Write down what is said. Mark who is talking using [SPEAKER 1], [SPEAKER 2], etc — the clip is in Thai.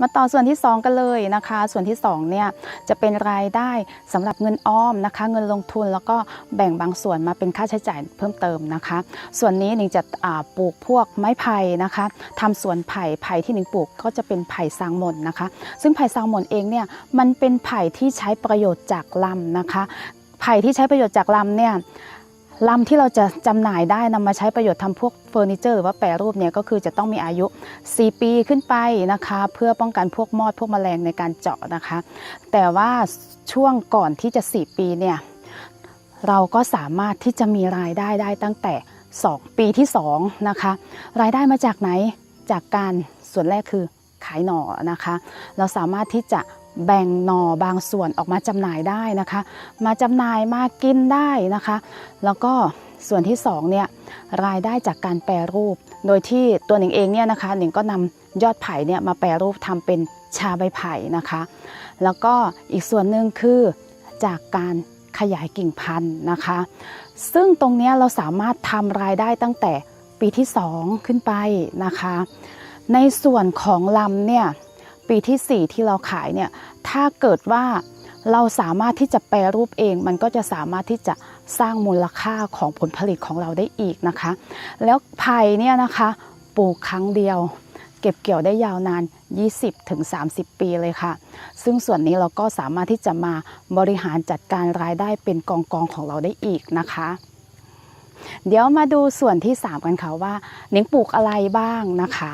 [SPEAKER 1] มาต่อส่วนที่ 2 กันเลยนะคะ ส่วนที่2เนี่ยจะเป็นรายได้สำหรับเงินออมนะคะ เงินลงทุนแล้วก็แบ่งบางส่วนมาเป็นค่าใช้จ่ายเพิ่มเติมนะคะ ส่วนนี้หนิงจะปลูกพวกไม้ไผ่นะคะทำสวนไผ่ไผ่ที่หนิงปลูกก็จะเป็นไผ่ซางหม่นนะคะ ซึ่งไผ่ซางหม่นเองเนี่ยมันเป็นไผ่ที่ใช้ประโยชน์จากลำนะคะไผ่ที่ใช้ประโยชน์จากลำเนี่ย ลำที่เราจะจำหน่ายได้นำมาใช้ประโยชน์ทำพวกเฟอร์นิเจอร์หรือว่าแปรรูปเนี่ยก็คือจะต้องมีอายุ 4 ปีขึ้นไปนะคะ เพื่อป้องกันพวกมอดพวกแมลงในการเจาะนะคะ แต่ว่าช่วงก่อนที่จะ 4 ปีเนี่ยเราก็สามารถที่จะมีรายได้ได้ตั้งแต่ 2 ปีที่2นะคะรายได้มาจากไหนจากการส่วนแรกคือขายหน่อนะคะ เราสามารถที่จะ แบ่งหน่อบางส่วนออกมาจำหน่ายได้นะคะ มาจำหน่ายมากินได้นะคะ แล้วก็ส่วนที่สองเนี่ยรายได้จากการแปรรูป โดยที่ตัวหนิงเองเนี่ยนะคะหนิงก็นำยอดไผ่เนี่ยมาแปรรูปทำเป็นชาใบไผ่นะคะ แล้วก็อีกส่วนหนึ่งคือจากการขยายกิ่งพันธุ์นะคะ ซึ่งตรงนี้เราสามารถทำรายได้ตั้งแต่ปีที่ 2 ขึ้นไปนะคะ ในส่วนของลำเนี่ย ปีที่ 4 ที่เราขายเนี่ยถ้าเกิดว่าเราสามารถที่จะแปรรูปเอง มันก็จะสามารถที่จะสร้างมูลค่าของผลผลิตของเราได้อีกนะคะ แล้วไผ่เนี่ยนะคะปลูกครั้งเดียว เก็บเกี่ยวได้ยาวนาน 20-30 ปีเลยค่ะ ซึ่งส่วนนี้เราก็สามารถที่จะมาบริหารจัดการรายได้เป็นกองกองของเราได้อีกนะคะ เดี๋ยวมาดูส่วนที่ 3 กันค่ะว่าเน้งปลูกอะไรบ้างนะคะ